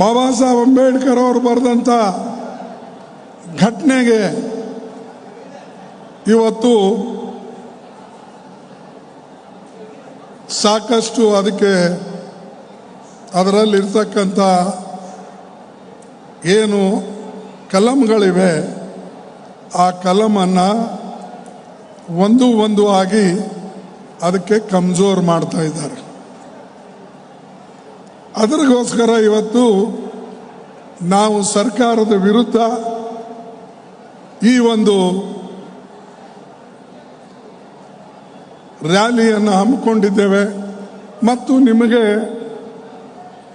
ಬಾಬಾ ಸಾಹೇಬ್ ಅಂಬೇಡ್ಕರ್ ಅವರು ಬರೆದಂಥ ಘಟನೆಗೆ ಇವತ್ತು ಸಾಕಷ್ಟು ಅದಕ್ಕೆ ಅದರಲ್ಲಿರ್ತಕ್ಕಂಥ ಏನು ಕಲಂಗಳಿವೆ, ಆ ಕಲಮನ್ನು ಒಂದು ಒಂದು ಆಗಿ ಅದಕ್ಕೆ ಕಮ್ಜೋರ್ ಮಾಡ್ತಾ ಇದ್ದಾರೆ. ಅದರಿಗೋಸ್ಕರ ಇವತ್ತು ನಾವು ಸರ್ಕಾರದ ವಿರುದ್ಧ ಈ ಒಂದು ರ್ಯಾಲಿಯನ್ನು ಹಮ್ಮಿಕೊಂಡಿದ್ದೇವೆ. ಮತ್ತು ನಿಮಗೆ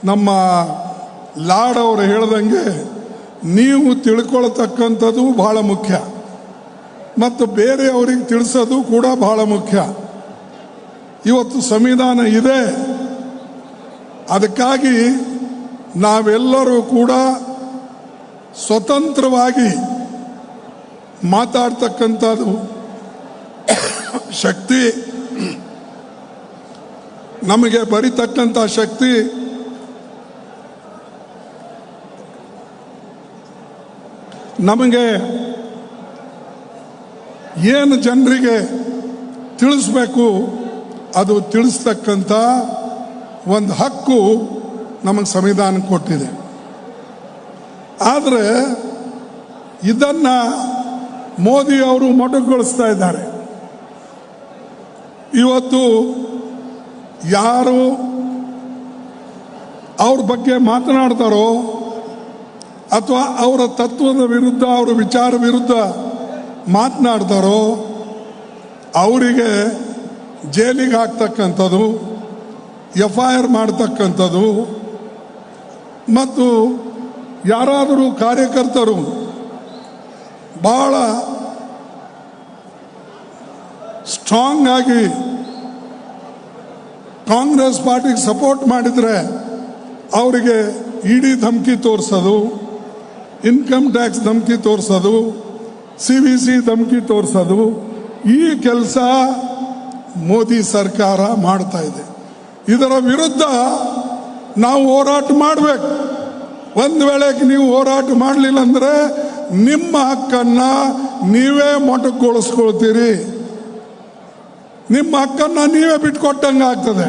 ನಮ್ಮ ಲಾಡ್ ಅವರು ಹೇಳ್ದಂಗೆ ನೀವು ತಿಳ್ಕೊಳ್ತಕ್ಕಂಥದ್ದು ಬಹಳ ಮುಖ್ಯ. ಮತ್ತು ಬೇರೆಯವರಿಗೆ ತಿಳಿಸೋದು ಕೂಡ ಬಹಳ ಮುಖ್ಯ. ಇವತ್ತು ಸಂವಿಧಾನ ಇದೆ. ಅದಕ್ಕಾಗಿ ನಾವೆಲ್ಲರೂ ಕೂಡ ಸ್ವತಂತ್ರವಾಗಿ ಮಾತಾಡ್ತಕ್ಕಂಥದ್ದು ಶಕ್ತಿ, ನಮಗೆ ಬರಿತಕ್ಕಂಥ ಶಕ್ತಿ, ನಮಗೆ ಏನು ಜನರಿಗೆ ತಿಳಿಸ್ಬೇಕು ಅದು ತಿಳಿಸ್ತಕ್ಕಂಥ ಒಂದು ಹಕ್ಕು ನಮಗೆ ಸಂವಿಧಾನ ಕೊಟ್ಟಿದೆ. ಆದರೆ ಇದನ್ನು ಮೋದಿ ಅವರು ಮೊಟಕುಗೊಳಿಸ್ತಾ ಇದ್ದಾರೆ. ಇವತ್ತು ಯಾರು ಅವ್ರ ಬಗ್ಗೆ ಮಾತನಾಡ್ತಾರೋ ಅಥವಾ ಅವರ ತತ್ವದ ವಿರುದ್ಧ, ಅವರ ವಿಚಾರ ವಿರುದ್ಧ ಮಾತನಾಡ್ತಾರೋ, ಅವರಿಗೆ ಜೈಲಿಗೆ ಹಾಕ್ತಕ್ಕಂಥದ್ದು ಎಫ್ ಐ ಆರ್ ಮಾಡ್ತಕ್ಕಂಥದ್ದು. ಮತ್ತು ಯಾರಾದರೂ ಕಾರ್ಯಕರ್ತರು ಭಾಳ ಸ್ಟ್ರಾಂಗ್ ಆಗಿ ಕಾಂಗ್ರೆಸ್ ಪಾರ್ಟಿಗೆ ಸಪೋರ್ಟ್ ಮಾಡಿದರೆ ಅವರಿಗೆ ಇಡಿ ಧಮಕಿ ತೋರಿಸೋದು ಇನ್ಕಮ್ ಟ್ಯಾಕ್ಸ್ ಧಮಕಿ ತೋರಿಸೋದು ಸಿ ವಿ ಸಿ ಧಮಕಿ ತೋರಿಸೋದು, ಈ ಕೆಲಸ ಮೋದಿ ಸರ್ಕಾರ ಮಾಡ್ತಾ ಇದೆ. ಇದರ ವಿರುದ್ಧ ನಾವು ಹೋರಾಟ ಮಾಡಬೇಕು. ಒಂದು ವೇಳೆಗೆ ನೀವು ಹೋರಾಟ ಮಾಡಲಿಲ್ಲ ಅಂದರೆ ನಿಮ್ಮ ಹಕ್ಕನ್ನು ನೀವೇ ಮೊಟಕುಗೊಳಿಸ್ಕೊಳ್ತೀರಿ. ನಿಮ್ಮ ಹಕ್ಕನ್ನು ನೀವೇ ಬಿಟ್ಕೊಟ್ಟಂಗೆ ಆಗ್ತದೆ.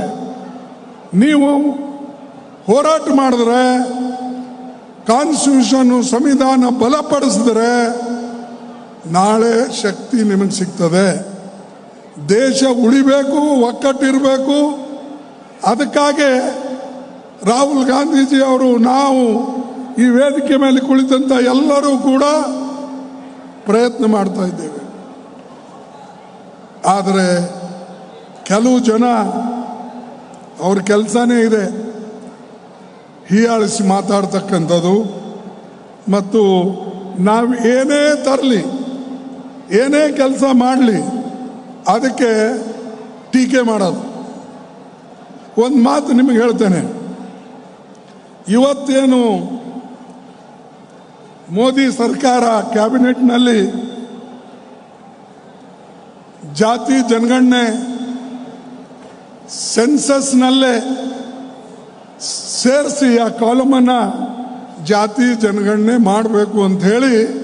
ನೀವು ಹೋರಾಟ ಮಾಡಿದ್ರೆ ಕಾನ್ಸ್ಟಿಟ್ಯೂಷನ್ ಸಂವಿಧಾನ ಬಲಪಡಿಸಿದ್ರೆ ನಾಳೆ ಶಕ್ತಿ ನಿಮಗೆ ಸಿಗ್ತದೆ. ದೇಶ ಉಳಿಬೇಕು ಒಕ್ಕಟ್ಟಿರಬೇಕು ಅದಕ್ಕಾಗಿ ರಾಹುಲ್ ಗಾಂಧೀಜಿ ಅವರು ನಾವು ಈ ವೇದಿಕೆ ಮೇಲೆ ಕುಳಿತಂತ ಎಲ್ಲರೂ ಕೂಡ ಪ್ರಯತ್ನ ಮಾಡ್ತಾ ಇದ್ದೇವೆ. ಆದರೆ ಕೆಲವು ಜನ ಅವ್ರ ಕೆಲಸನೇ ಇದೆ. ಹೀಯಾಳಿಸಿ ಮಾತಾಡ್ತಕ್ಕಂಥದ್ದು ಮತ್ತು ನಾವು ಏನೇ ತರಲಿ, ಏನೇ ಕೆಲಸ ಮಾಡಲಿ, ಅದಕ್ಕೆ ಟೀಕೆ ಮಾಡೋದು. ಒಂದು ಮಾತು ನಿಮಗೆ ಹೇಳ್ತೇನೆ. ಇವತ್ತೇನು ಮೋದಿ ಸರ್ಕಾರ ಕ್ಯಾಬಿನೆಟ್ನಲ್ಲಿ ಜಾತಿ ಜನಗಣನೆ ಸೆನ್ಸಸ್ನಲ್ಲೇ ಸೇರಿಸಿ ಆ ಕಾಲಮನ್ನು ಜಾತಿ ಜನಗಣನೆ ಮಾಡಬೇಕು ಅಂತ ಹೇಳಿ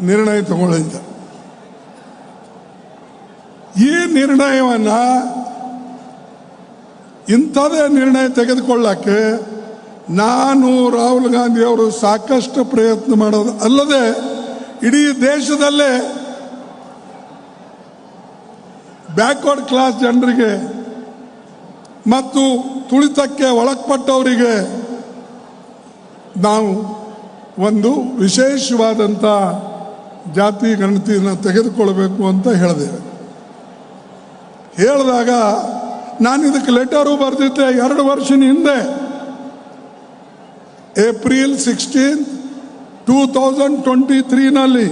ನಿರ್ಣಯ ತಗೊಳ್ಳಿದ್ದ. ಈ ನಿರ್ಣಯವನ್ನು ಇಂಥದೇ ನಿರ್ಣಯ ತೆಗೆದುಕೊಳ್ಳಕ್ಕೆ ನಾನು ರಾಹುಲ್ ಗಾಂಧಿ ಅವರು ಸಾಕಷ್ಟು ಪ್ರಯತ್ನ ಮಾಡೋದು ಅಲ್ಲದೆ ಇಡೀ ದೇಶದಲ್ಲೇ ಬ್ಯಾಕ್ವರ್ಡ್ ಕ್ಲಾಸ್ ಜನರಿಗೆ ಮತ್ತು ತುಳಿತಕ್ಕೆ ಒಳಪಟ್ಟವರಿಗೆ ನಾವು ಒಂದು ವಿಶೇಷವಾದಂಥ ಜಾತಿ ಗಣತಿಯನ್ನು ತೆಗೆದುಕೊಳ್ಬೇಕು ಅಂತ ಹೇಳಿದೆ ಹೇಳಿದಾಗ ನಾನು ಇದಕ್ಕೆ ಲೆಟರು ಬರೆದಿದ್ದೆ ಎರಡು ವರ್ಷದ ಹಿಂದೆ. April sixteen two thousand twenty ತ್ರೀನಲ್ಲಿ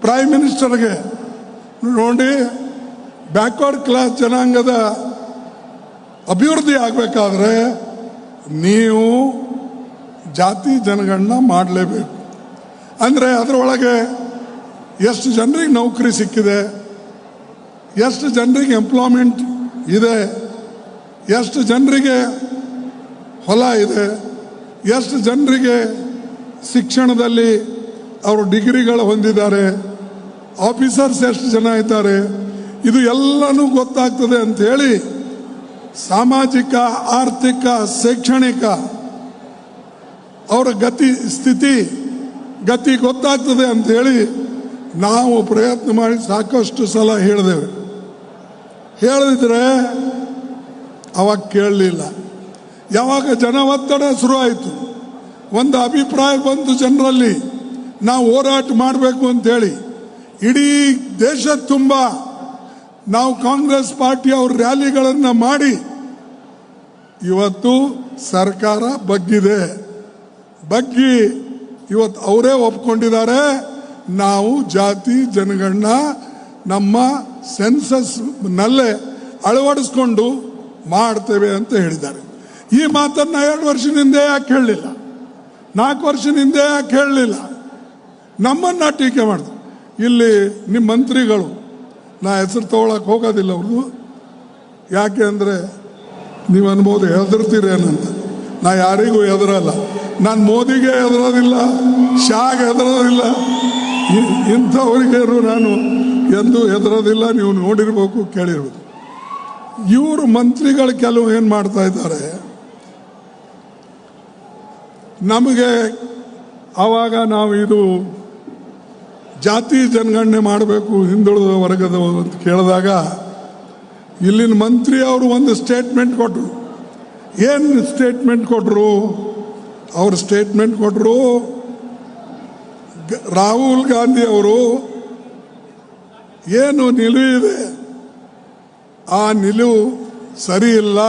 prime ಮಿನಿಸ್ಟರ್ಗೆ ನೋಡಿ ಬ್ಯಾಕ್ವರ್ಡ್ ಕ್ಲಾಸ್ ಜನಾಂಗದ ಅಭಿವೃದ್ಧಿ ಆಗಬೇಕಾದ್ರೆ ನೀವು ಜಾತಿ ಜನಗಳನ್ನ ಮಾಡಲೇಬೇಕು. ಅಂದರೆ ಅದರೊಳಗೆ ಎಷ್ಟು ಜನರಿಗೆ ನೌಕರಿ ಸಿಕ್ಕಿದೆ, ಎಷ್ಟು ಜನರಿಗೆ ಎಂಪ್ಲಾಯ್ಮೆಂಟ್ ಇದೆ. ಎಷ್ಟು ಜನರಿಗೆ ಹೊಲ ಇದೆ. ಎಷ್ಟು ಜನರಿಗೆ ಶಿಕ್ಷಣದಲ್ಲಿ ಅವರು ಡಿಗ್ರಿಗಳು ಹೊಂದಿದ್ದಾರೆ. ಆಫೀಸರ್ಸ್ ಎಷ್ಟು ಜನ ಇದ್ದಾರೆ. ಇದು ಎಲ್ಲನೂ ಗೊತ್ತಾಗ್ತದೆ ಅಂತ ಹೇಳಿ ಸಾಮಾಜಿಕ, ಆರ್ಥಿಕ, ಶೈಕ್ಷಣಿಕ ಅವರ ಗತಿ, ಸ್ಥಿತಿ, ಗತಿ ಗೊತ್ತಾಗ್ತದೆ ಅಂತ ಹೇಳಿ ನಾವು ಪ್ರಯತ್ನ ಮಾಡಿ ಸಾಕಷ್ಟು ಸಲ ಹೇಳಿದೆವು ಹೇಳಿದ್ರೆ ಅವಾಗ ಕೇಳಲಿಲ್ಲ. ಯಾವಾಗ ಜನ ಒತ್ತಡ ಶುರುವಾಯಿತು, ಒಂದು ಅಭಿಪ್ರಾಯ ಬಂತು ಜನರಲ್ಲಿ, ನಾವು ಹೋರಾಟ ಮಾಡಬೇಕು ಅಂತೇಳಿ. ಇಡೀ ದೇಶ ತುಂಬ, ನಾವು ಕಾಂಗ್ರೆಸ್ ಪಾರ್ಟಿ ಅವ್ರ ರ್ಯಾಲಿಗಳನ್ನು ಮಾಡಿ, ಇವತ್ತು ಸರ್ಕಾರ ಬಗ್ಗಿದೆ. ಬಗ್ಗಿ ಇವತ್ತು ಅವರೇ ಒಪ್ಕೊಂಡಿದ್ದಾರೆ, ನಾವು ಜಾತಿ ಜನಗಣನ ನಮ್ಮ ಸೆನ್ಸಸ್ ನಲ್ಲೇ ಅಳವಡಿಸ್ಕೊಂಡು ಮಾಡ್ತೇವೆ ಅಂತ ಹೇಳಿದ್ದಾರೆ. ಈ ಮಾತನ್ನ ಎರಡು ವರ್ಷದಿಂದ ಯಾಕೆ ಹೇಳಲಿಲ್ಲ? ನಾಲ್ಕು ವರ್ಷದಿಂದ ಯಾಕೆ ಹೇಳಲಿಲ್ಲ? ನಮ್ಮನ್ನ ಟೀಕೆ ಮಾಡಿದ್ರು. ಇಲ್ಲಿ ನಿಮ್ಮ ಮಂತ್ರಿಗಳು, ನಾ ಹೆಸರು ತಗೊಳಕ್ ಹೋಗೋದಿಲ್ಲ ಅವ್ರದ್ದು ಯಾಕೆ ಅಂದರೆ ನೀವು ಅನ್ಬೋದು ಹೆದರ್ತೀರೇನಂತ ನಾ ಯಾರಿಗೂ ಹೆದರಲ್ಲ. ನಾನು ಮೋದಿಗೆ ಹೆದರೋದಿಲ್ಲ, ಶಾಗೆ ಹೆದರೋದಿಲ್ಲ. ಇಂಥವರಿಗೇನು ಇಂಥವರಿಗೆ ನಾನು ಎಂದೂ ಹೆದರೋದಿಲ್ಲ, ನೀವು ನೋಡಿರ್ಬೇಕು, ಕೇಳಿರ್ಬೋದು. ಇವರು ಮಂತ್ರಿಗಳು ಕೆಲವು ಏನು ಮಾಡ್ತಾ ಇದ್ದಾರೆ, ನಮಗೆ ಆವಾಗ ನಾವು ಇದು ಜಾತಿ ಜನಗಣನೆ ಮಾಡಬೇಕು, ಹಿಂದುಳಿದ ವರ್ಗದವರು ಅಂತ ಕೇಳಿದಾಗ, ಇಲ್ಲಿನ ಮಂತ್ರಿ ಅವರು ಒಂದು ಸ್ಟೇಟ್ಮೆಂಟ್ ಕೊಟ್ಟರು ಏನು ಸ್ಟೇಟ್ಮೆಂಟ್ ಕೊಟ್ಟರು ಅವರು ಸ್ಟೇಟ್ಮೆಂಟ್ ಕೊಟ್ಟರು ರಾಹುಲ್ ಗಾಂಧಿ ಅವರು ಏನು ಇದೆ? ಆ ನಿಲುವು ಸರಿ ಇಲ್ಲ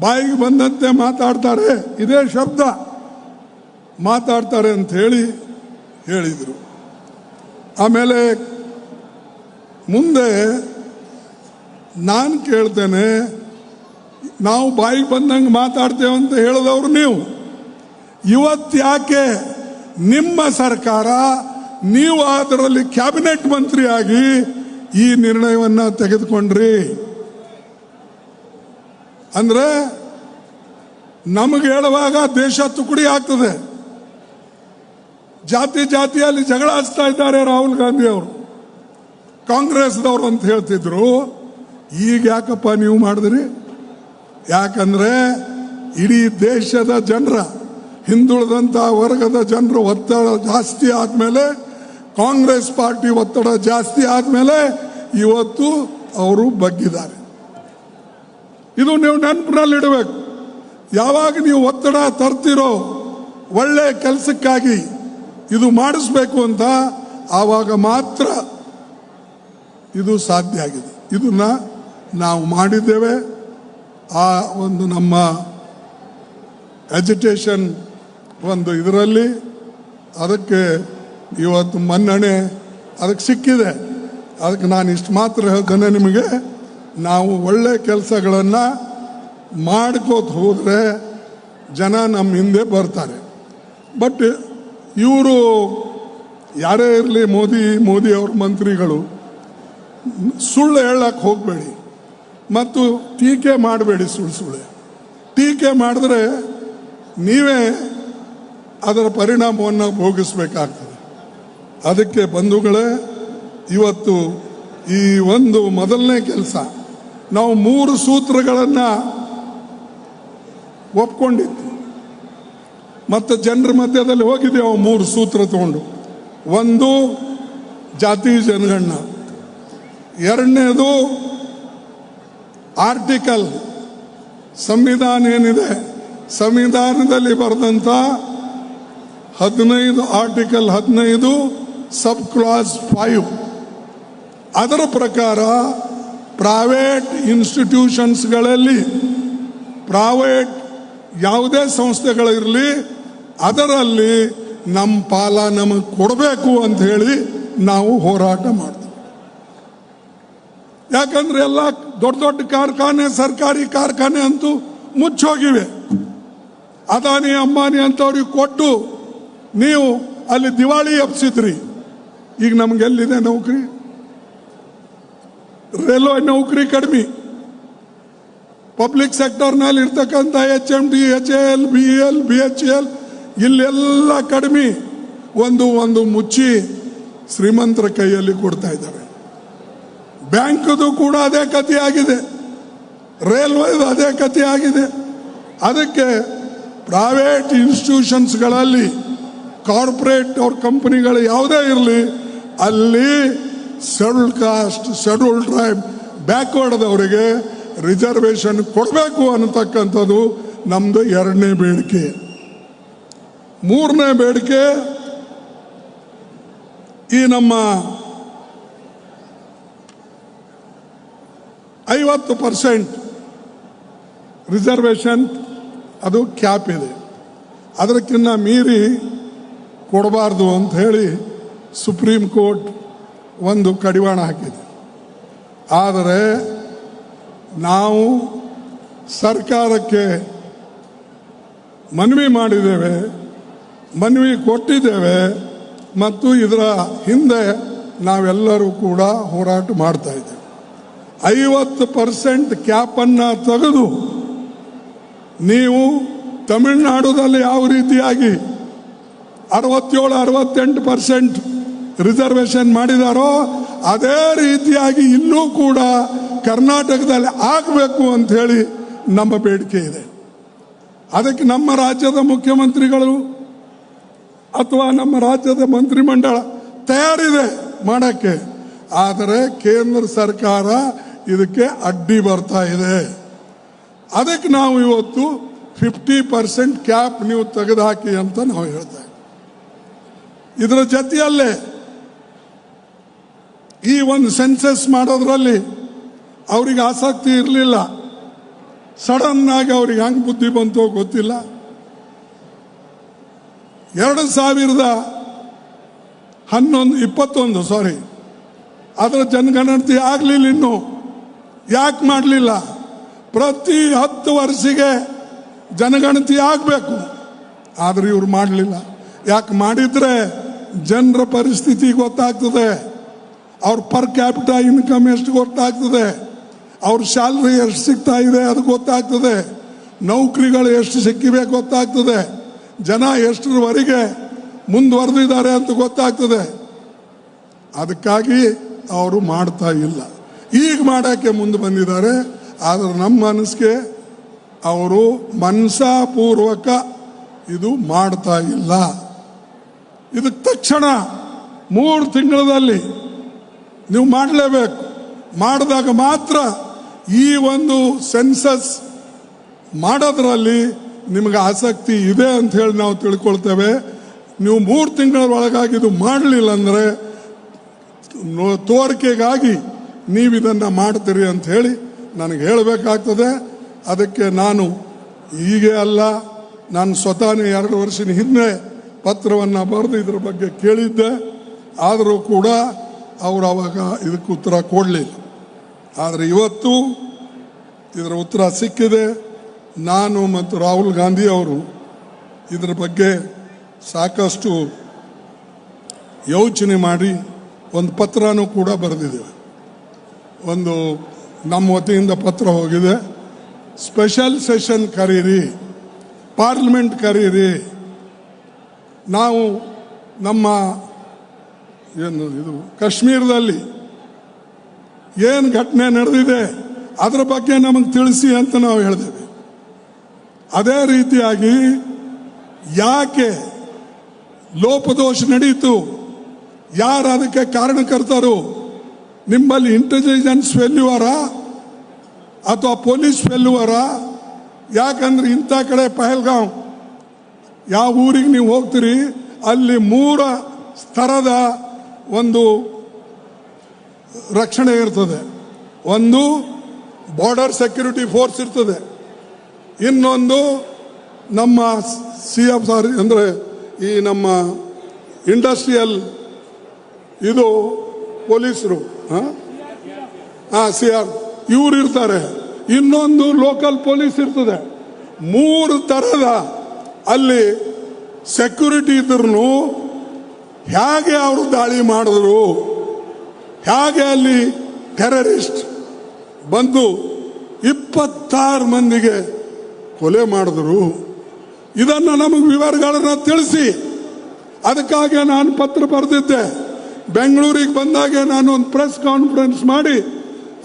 ಬಾಯಿಗೆ ಬಂದಂತೆ ಮಾತಾಡ್ತಾರೆ. ಇದೇ ಶಬ್ದ. ಮಾತಾಡ್ತಾರೆ ಅಂತ ಹೇಳಿ ಹೇಳಿದರು. ಆಮೇಲೆ ಮುಂದೆ ನಾನು ಕೇಳ್ತೇನೆ, ನಾವು ಬಾಯಿಗೆ ಬಂದಂಗೆ ಮಾತಾಡ್ತೇವೆ ಅಂತ ಹೇಳಿದವರು ನೀವು. ಇವತ್ತು ಯಾಕೆ ನಿಮ್ಮ ಸರ್ಕಾರ ನೀವು ಅದರಲ್ಲಿ ಕ್ಯಾಬಿನೆಟ್ ಮಂತ್ರಿಯಾಗಿ ಈ ನಿರ್ಣಯವನ್ನು ತೆಗೆದುಕೊಂಡ್ರಿ. ಅಂದ್ರೆ ನಮಗೆ ಹೇಳುವಾಗ ದೇಶ ತುಕುಡಿ ಆಗ್ತದೆ. ಜಾತಿ ಜಾತಿಯಲ್ಲಿ ಜಗಳ ಹಚ್ತಾ ಇದ್ದಾರೆ ರಾಹುಲ್ ಗಾಂಧಿ ಅವರು. ಕಾಂಗ್ರೆಸ್ದವರು ಅಂತ ಹೇಳ್ತಿದ್ರು. ಈಗ ಯಾಕಪ್ಪ ನೀವು ಮಾಡಿದ್ರಿ? ಯಾಕಂದ್ರೆ ಇಡೀ ದೇಶದ ಜನರ ಹಿಂದುಳಿದಂಥ ವರ್ಗದ ಜನರು ಒತ್ತಡ ಜಾಸ್ತಿ ಆದಮೇಲೆ ಕಾಂಗ್ರೆಸ್ ಪಾರ್ಟಿ ಒತ್ತಡ ಜಾಸ್ತಿ ಆದಮೇಲೆ ಇವತ್ತು ಅವರು ಬಗ್ಗಿದ್ದಾರೆ. ಇದು ನೀವು ನೆನಪಿನಲ್ಲಿಡಬೇಕು. ಯಾವಾಗ ನೀವು ಒತ್ತಡ ತರ್ತಿರೋ ಒಳ್ಳೆ ಕೆಲಸಕ್ಕಾಗಿ ಇದು ಮಾಡಿಸ್ಬೇಕು ಅಂತ ಆವಾಗ ಮಾತ್ರ ಇದು ಸಾಧ್ಯ ಆಗಿದೆ. ಇದನ್ನ ನಾವು ಮಾಡಿದ್ದೇವೆ. ಆ ಒಂದು ನಮ್ಮ ಎಜುಟೇಷನ್ ಒಂದು ಇದರಲ್ಲಿ ಅದಕ್ಕೆ ಇವತ್ತು ಮನ್ನಣೆ ಅದಕ್ಕೆ ಸಿಕ್ಕಿದೆ. ಅದಕ್ಕೆ ನಾನು ಇಷ್ಟು ಮಾತ್ರ ಹೇಳ್ತೇನೆ ನಿಮಗೆ. ನಾವು ಒಳ್ಳೆ ಕೆಲಸಗಳನ್ನು ಮಾಡ್ಕೋತ ಹೋದರೆ ಜನ ನಮ್ಮ ಹಿಂದೆ ಬರ್ತಾರೆ. ಬಟ್ ಇವರು ಯಾರೇ ಇರಲಿ ಮೋದಿ ಮೋದಿ ಅವ್ರ ಮಂತ್ರಿಗಳು, ಸುಳ್ಳು ಹೇಳಕ್ಕೆ ಹೋಗಬೇಡಿ. ಮತ್ತು ಟೀಕೆ ಮಾಡಬೇಡಿ ಸುಳ್ಳು ಸುಳ್ಳು. ಟೀಕೆ ಮಾಡಿದ್ರೆ ನೀವೇ ಅದರ ಪರಿಣಾಮವನ್ನು ಭೋಗಿಸ್ಬೇಕಾಗ್ತದೆ. ಅದಕ್ಕೆ ಬಂಧುಗಳೇ, ಇವತ್ತು ಈ ಒಂದು ಮೊದಲನೇ ಕೆಲಸ. ನಾವು ಮೂರು ಸೂತ್ರಗಳನ್ನು ಒಪ್ಕೊಂಡಿದ್ದು. ಮತ್ತು ಜನರ ಮಧ್ಯದಲ್ಲಿ ಹೋಗಿದ್ದೆ ಅವು ಮೂರು ಸೂತ್ರ ತಗೊಂಡು. ಒಂದು, ಜಾತಿ ಜನಗಣ್ಣ. ಎರಡನೇದು, ಆರ್ಟಿಕಲ್. ಸಂವಿಧಾನ ಏನಿದೆ? ಸಂವಿಧಾನದಲ್ಲಿ ಬರೆದಂಥ ಹದಿನೈದು ಆರ್ಟಿಕಲ್ ಹದಿನೈದು ಸಬ್ ಕ್ಲಾಸ್ ಫೈವ್ ಅದರ ಪ್ರಕಾರ ಪ್ರೈವೇಟ್ ಇನ್ಸ್ಟಿಟ್ಯೂಷನ್ಸ್ಗಳಲ್ಲಿ ಪ್ರೈವೇಟ್ ಯಾವುದೇ ಸಂಸ್ಥೆಗಳಿರಲಿ ಅದರಲ್ಲಿ ನಮ್ಮ ಪಾಲ ನಮಗೆ ಕೊಡಬೇಕು ಅಂತ ಹೇಳಿ ನಾವು ಹೋರಾಟ ಮಾಡ್ತೀವಿ. ಯಾಕಂದ್ರೆ ಎಲ್ಲ ದೊಡ್ಡ ದೊಡ್ಡ ಕಾರ್ಖಾನೆ, ಸರ್ಕಾರಿ ಕಾರ್ಖಾನೆ ಅಂತೂ ಮುಚ್ಚೋಗಿವೆ. ಅದಾನಿ, ಅಂಬಾನಿ ಅಂತವ್ರಿಗೆ ಕೊಟ್ಟು ನೀವು ಅಲ್ಲಿ ದಿವಾಳಿ ಎಪ್ಸಿದ್ರಿ ಈಗ ನಮ್ಗೆ ಎಲ್ಲಿದೆ ನೌಕರಿ? ರೈಲ್ವೆ ನೌಕರಿ ಕಡಿಮೆ. ಪಬ್ಲಿಕ್ ಸೆಕ್ಟರ್ನಲ್ಲಿ ಇರ್ತಕ್ಕಂಥ H M D H L B L B H L ಇಲ್ಲೆಲ್ಲ ಕಡಿಮೆ. ಒಂದು ಒಂದು ಮುಚ್ಚಿ ಶ್ರೀಮಂತರ ಕೈಯಲ್ಲಿ ಕೊಡ್ತಾ ಇದ್ದಾರೆ. ಬ್ಯಾಂಕದು ಕೂಡ ಅದೇ ಕಥೆ ಆಗಿದೆ. ರೈಲ್ವೆದು ಅದೇ ಕಥೆ ಆಗಿದೆ. ಅದಕ್ಕೆ ಪ್ರೈವೇಟ್ ಇನ್ಸ್ಟಿಟ್ಯೂಷನ್ಸ್ಗಳಲ್ಲಿ ಕಾರ್ಪೊರೇಟ್ ಅವ್ರ ಕಂಪನಿಗಳು ಯಾವುದೇ ಇರಲಿ ಅಲ್ಲಿ ಶೆಡ್ಯೂಲ್ ಕಾಸ್ಟ್ ಶೆಡ್ಯೂಲ್ ಟ್ರೈಬ್ ಬ್ಯಾಕ್ವರ್ಡ್ದವರಿಗೆ ರಿಸರ್ವೇಷನ್ ಕೊಡಬೇಕು ಅನ್ನತಕ್ಕಂಥದ್ದು ನಮ್ಮದು ಎರಡನೇ ಬೇಡಿಕೆ. ಮೂರನೇ ಬೇಡಿಕೆ, ಈ ನಮ್ಮ ಐವತ್ತು ಪರ್ಸೆಂಟ್ ರಿಸರ್ವೇಷನ್ ಅದು ಕ್ಯಾಪ್ ಇದೆ. ಅದಕ್ಕಿಂತ ಮೀರಿ ಕೊಡಬಾರ್ದು ಅಂತ ಹೇಳಿ ಸುಪ್ರೀಂ ಕೋರ್ಟ್ ಒಂದು ಕಡಿವಾಣ ಹಾಕಿದೆ. ಆದರೆ ನಾವು ಸರ್ಕಾರಕ್ಕೆ ಮನವಿ ಮಾಡಿದ್ದೇವೆ, ಮನವಿ ಕೊಟ್ಟಿದ್ದೇವೆ ಮತ್ತು ಇದರ ಹಿಂದೆ ನಾವೆಲ್ಲರೂ ಕೂಡ ಹೋರಾಟ ಮಾಡ್ತಾ ಇದ್ದೇವೆ. ಐವತ್ತು ಪರ್ಸೆಂಟ್ ಕ್ಯಾಪನ್ನು ತೆಗೆದು ನೀವು ತಮಿಳುನಾಡುದಲ್ಲಿ ಯಾವ ರೀತಿಯಾಗಿ ಅರವತ್ತೇಳು, ಅರವತ್ತೆಂಟು ಪರ್ಸೆಂಟ್ ರಿಸರ್ವೇಷನ್ ಮಾಡಿದಾರೋ, ಅದೇ ರೀತಿಯಾಗಿ ಇನ್ನೂ ಕೂಡ ಕರ್ನಾಟಕದಲ್ಲಿ ಆಗಬೇಕು ಅಂತ ಹೇಳಿ ನಮ್ಮ ಬೇಡಿಕೆ ಇದೆ. ಅದಕ್ಕೆ ನಮ್ಮ ರಾಜ್ಯದ ಮುಖ್ಯಮಂತ್ರಿಗಳು ಅಥವಾ ನಮ್ಮ ರಾಜ್ಯದ ಮಂತ್ರಿಮಂಡಲ ತಯಾರಿದೆ ಮಾಡಕ್ಕೆ. ಆದರೆ ಕೇಂದ್ರ ಸರ್ಕಾರ ಇದಕ್ಕೆ ಅಡ್ಡಿ ಬರ್ತಾ ಇದೆ. ಅದಕ್ಕೆ ನಾವು ಇವತ್ತು ಫಿಫ್ಟಿ ಪರ್ಸೆಂಟ್ ಕ್ಯಾಪ್ ನೀವು ತೆಗೆದುಹಾಕಿ ಅಂತ ನಾವು ಹೇಳ್ತೇವೆ ಇದರ ಜೊತೆಯಲ್ಲೇ ಈ ಒಂದು ಸೆನ್ಸಸ್ ಮಾಡೋದ್ರಲ್ಲಿ ಅವ್ರಿಗೆ ಆಸಕ್ತಿ ಇರಲಿಲ್ಲ. ಸಡನ್ ಆಗಿ ಅವ್ರಿಗೆ ಹೆಂಗೆ ಬುದ್ಧಿ ಬಂತೋ ಗೊತ್ತಿಲ್ಲ. ಎರಡು ಸಾವಿರದ ಹನ್ನೊಂದು, ಇಪ್ಪತ್ತೊಂದು ಸಾರಿ ಅದರ ಜನಗಣತಿ ಆಗಲಿಲ್ಲ ಇನ್ನು. ಯಾಕೆ ಮಾಡಲಿಲ್ಲ? ಪ್ರತಿ ಹತ್ತು ವರ್ಷಿಗೆ ಜನಗಣತಿ ಆಗಬೇಕು. ಆದರೆ ಇವ್ರು ಮಾಡಲಿಲ್ಲ. ಯಾಕೆ ಮಾಡಿದ್ರೆ ಜನರ ಪರಿಸ್ಥಿತಿ ಗೊತ್ತಾಗ್ತದೆ. ಅವ್ರ ಪರ್ ಕ್ಯಾಪಿಟ ಇನ್ಕಮ್ ಎಷ್ಟು ಗೊತ್ತಾಗ್ತದೆ? ಅವ್ರ ಸ್ಯಾಲ್ರಿ ಎಷ್ಟು ಸಿಗ್ತಾ ಇದೆ ಅದು ಗೊತ್ತಾಗ್ತದೆ. ನೌಕರಿಗಳು ಎಷ್ಟು ಸಿಕ್ಕಿವೆ ಗೊತ್ತಾಗ್ತದೆ. ಜನ ಎಷ್ಟರವರೆಗೆ ಮುಂದುವರೆದಿದ್ದಾರೆ ಅಂತ ಗೊತ್ತಾಗ್ತದೆ. ಅದಕ್ಕಾಗಿ ಅವರು ಮಾಡ್ತಾ ಇಲ್ಲ. ಈಗ ಮಾಡೋಕ್ಕೆ ಮುಂದೆ ಬಂದಿದ್ದಾರೆ. ಆದರೆ ನಮ್ಮ ಮನಸ್ಸಿಗೆ ಅವರು ಮನಸಾಪೂರ್ವಕ ಇದು ಮಾಡ್ತಾ ಇಲ್ಲ. ಇದಕ್ಕೆ ತಕ್ಷಣ ಮೂರು ತಿಂಗಳಲ್ಲಿ ನೀವು ಮಾಡಲೇಬೇಕು. ಮಾಡಿದಾಗ ಮಾತ್ರ ಈ ಒಂದು ಸೆನ್ಸಸ್ ಮಾಡೋದ್ರಲ್ಲಿ ನಿಮಗೆ ಆಸಕ್ತಿ ಇದೆ ಅಂತ ಹೇಳಿ ನಾವು ತಿಳ್ಕೊಳ್ತೇವೆ. ನೀವು ಮೂರು ತಿಂಗಳ ಒಳಗಾಗಿ ಇದು ಮಾಡಲಿಲ್ಲ ಅಂದರೆ ತೋರಿಕೆಗಾಗಿ ನೀವು ಇದನ್ನು ಮಾಡ್ತೀರಿ ಅಂತ ಹೇಳಿ ನನಗೆ ಹೇಳಬೇಕಾಗ್ತದೆ. ಅದಕ್ಕೆ ನಾನು ಹೀಗೆ ಅಲ್ಲ, ನಾನು ಸ್ವತಃ ಎರಡು ವರ್ಷದ ಹಿಂದೆ ಪತ್ರವನ್ನು ಬರೆದು ಇದ್ರ ಬಗ್ಗೆ ಕೇಳಿದ್ದೆ. ಆದರೂ ಕೂಡ ಅವರು ಅವಾಗ ಇದಕ್ಕೆ ಉತ್ತರ ಕೊಡಲಿಲ್ಲ. ಆದರೆ ಇವತ್ತು ಇದರ ಉತ್ತರ ಸಿಕ್ಕಿದೆ. ನಾನು ಮತ್ತು ರಾಹುಲ್ ಗಾಂಧಿ ಅವರು ಇದರ ಬಗ್ಗೆ ಸಾಕಷ್ಟು ಯೋಚನೆ ಮಾಡಿ ಒಂದು ಪತ್ರನೂ ಕೂಡ ಬರೆದಿದ್ದೇವೆ. ಒಂದು ನಮ್ಮ ವತಿಯಿಂದ ಪತ್ರ ಹೋಗಿದೆ. ಸ್ಪೆಷಲ್ ಸೆಷನ್ ಕರೀರಿ, ಪಾರ್ಲಿಮೆಂಟ್ ಕರೀರಿ. ನಾವು ನಮ್ಮ ಏನು ಇದು? ಕಾಶ್ಮೀರದಲ್ಲಿ ಏನು ಘಟನೆ ನಡೆದಿದೆ, ಅದರ ಬಗ್ಗೆ ನಮಗೆ ತಿಳಿಸಿ ಅಂತ ನಾವು ಹೇಳಿದೆವು. ಅದೇ ರೀತಿಯಾಗಿ ಯಾಕೆ ಲೋಪದೋಷ ನಡೆಯಿತು ಯಾರು ಅದಕ್ಕೆ ಕಾರಣಕರ್ತರು? ನಿಮ್ಮಲ್ಲಿ ಇಂಟೆಲಿಜೆನ್ಸ್ ಫೆಲ್ಯೂವರ ಅಥವಾ ಪೊಲೀಸ್ ಫೆಲ್ಯೂವರ ಯಾಕಂದ್ರೆ ಇಂಥ ಕಡೆ ಪಹಲ್ಗಾಂವ್ ಯಾವ ಊರಿಗೆ ನೀವು ಹೋಗ್ತೀರಿ, ಅಲ್ಲಿ ಮೂರ ಸ್ತರದ ಒಂದು ರಕ್ಷಣೆ ಇರ್ತದೆ. ಒಂದು ಬಾರ್ಡರ್ ಸೆಕ್ಯೂರಿಟಿ ಫೋರ್ಸ್ ಇರ್ತದೆ. ಇನ್ನೊಂದು ನಮ್ಮ ಸಿ ಎಫ್ ಸಾರಿ ಅಂದರೆ ಈ ನಮ್ಮ ಇಂಡಸ್ಟ್ರಿಯಲ್ ಇದು ಪೊಲೀಸರು, ಹಾಂ? ಸಿ ಆರ್ ಇವ್ರು ಇರ್ತಾರೆ. ಇನ್ನೊಂದು ಲೋಕಲ್ ಪೊಲೀಸ್ ಇರ್ತದೆ. ಮೂರು ಥರದ ಅಲ್ಲಿ ಸೆಕ್ಯೂರಿಟಿ ಇದ್ರೂ ಹೇಗೆ ಅವರು ದಾಳಿ ಮಾಡಿದ್ರು? ಹೇಗೆ ಅಲ್ಲಿ ಟೆರರಿಸ್ಟ್ ಬಂದು ಇಪ್ಪತ್ತಾರು ಮಂದಿಗೆ ಕೊಲೆ ಮಾಡಿದ್ರು? ಇದನ್ನು ನಮಗೆ ವಿವರಗಳನ್ನ ತಿಳಿಸಿ. ಅದಕ್ಕಾಗಿ ನಾನು ಪತ್ರ ಬರೆದಿದ್ದೆ. ಬೆಂಗಳೂರಿಗೆ ಬಂದಾಗ ನಾನು ಒಂದು ಪ್ರೆಸ್ ಕಾನ್ಫರೆನ್ಸ್ ಮಾಡಿ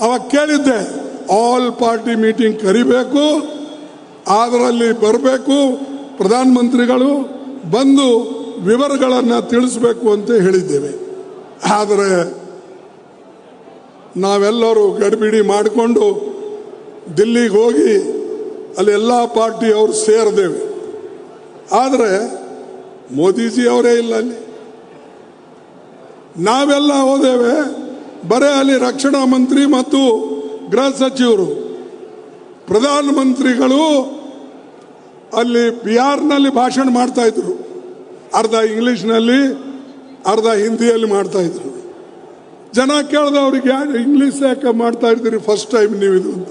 ಅವಾಗ ಕೇಳಿದ್ದೆ, ಆಲ್ ಪಾರ್ಟಿ ಮೀಟಿಂಗ್ ಕರಿಬೇಕು ಅದರಲ್ಲಿ ಬರಬೇಕು, ಪ್ರಧಾನಮಂತ್ರಿಗಳು ಬಂದು ವಿವರಗಳನ್ನು ತಿಳಿಸಬೇಕು ಅಂತ ಹೇಳಿದ್ದೇವೆ. ಆದರೆ ನಾವೆಲ್ಲರೂ ಗಡಿಬಿಡಿ ಮಾಡಿಕೊಂಡು ದಿಲ್ಲಿಗೆ ಹೋಗಿ ಅಲ್ಲಿ ಎಲ್ಲ ಪಾರ್ಟಿಯವರು ಸೇರಿದೆವು ಆದರೆ ಮೋದಿಜಿ ಅವರೇ ಇಲ್ಲ ಅಲ್ಲಿ. ನಾವೆಲ್ಲ ಹೋದೇವೆ, ಬರೇ ಅಲ್ಲಿ ರಕ್ಷಣಾ ಮಂತ್ರಿ ಮತ್ತು ಗೃಹ ಸಚಿವರು. ಪ್ರಧಾನಮಂತ್ರಿಗಳು ಅಲ್ಲಿ ಬಿಹಾರ್ನಲ್ಲಿ ಭಾಷಣ ಮಾಡ್ತಾ ಇದ್ರು. ಅರ್ಧ ಇಂಗ್ಲಿಷ್ನಲ್ಲಿ, ಅರ್ಧ ಹಿಂದಿಯಲ್ಲಿ ಮಾಡ್ತಾ ಇದ್ರು. ಜನ ಕೇಳಿದ್ರು ಅವ್ರಿಗೆ, ಯಾರು ಇಂಗ್ಲೀಷ್ ಯಾಕೆ ಮಾಡ್ತಾ ಇರ್ತೀರಿ ಫಸ್ಟ್ ಟೈಮ್ ನೀವು ಇದು? ಅಂತ.